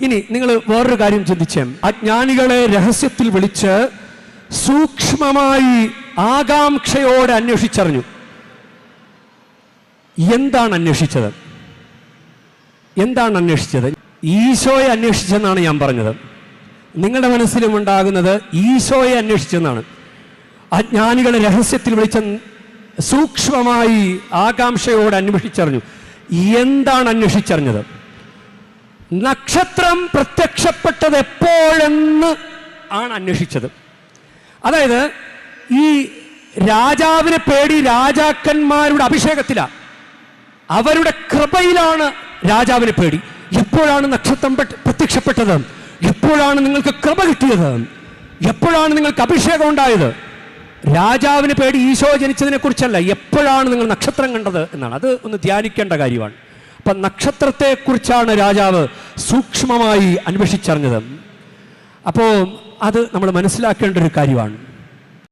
ഇനി നിങ്ങൾ വേറൊരു കാര്യം ചിന്തിച്ചേ. അജ്ഞാനികളെ രഹസ്യത്തിൽ വിളിച്ച് സൂക്ഷ്മമായി ആകാംക്ഷയോടെ അന്വേഷിച്ചറിഞ്ഞു. എന്താണ് അന്വേഷിച്ചത്? എന്താണ് അന്വേഷിച്ചത്? ഈശോയെ അന്വേഷിച്ചെന്നാണ് ഞാൻ പറഞ്ഞത്. നിങ്ങളുടെ മനസ്സിലും ഉണ്ടാകുന്നത് ഈശോയെ അന്വേഷിച്ചെന്നാണ്. അജ്ഞാനികളെ രഹസ്യത്തിൽ വിളിച്ച സൂക്ഷ്മമായി ആകാംക്ഷയോടെ അന്വേഷിച്ചറിഞ്ഞു. എന്താണ് അന്വേഷിച്ചറിഞ്ഞത്? നക്ഷത്രം പ്രത്യക്ഷപ്പെട്ടത് എപ്പോഴെന്ന് ആണ് അന്വേഷിച്ചത്. അതായത് ഈ രാജാവിനെ പേടി രാജാക്കന്മാരുടെ അഭിഷേകത്തിലാണ് അവരുടെ കൃപയിലാണ് രാജാവിനെ പേടി. എപ്പോഴാണ് നക്ഷത്രം പ്രത്യക്ഷപ്പെട്ടത്? എപ്പോഴാണ് നിങ്ങൾക്ക് കൃപ കിട്ടിയത്? എപ്പോഴാണ് നിങ്ങൾക്ക് അഭിഷേകം ഉണ്ടായത്? രാജാവിന് പേടി ഈശോ ജനിച്ചതിനെ കുറിച്ചല്ല. എപ്പോഴാണ് നിങ്ങൾ നക്ഷത്രം കണ്ടത് എന്നാണ്. അത് ഒന്ന് ധ്യാനിക്കേണ്ട കാര്യമാണ്. അപ്പൊ നക്ഷത്രത്തെക്കുറിച്ചാണ് രാജാവ് സൂക്ഷ്മമായി അന്വേഷിച്ചറിഞ്ഞത്. അപ്പോൾ അത് നമ്മൾ മനസ്സിലാക്കേണ്ട ഒരു കാര്യമാണ്.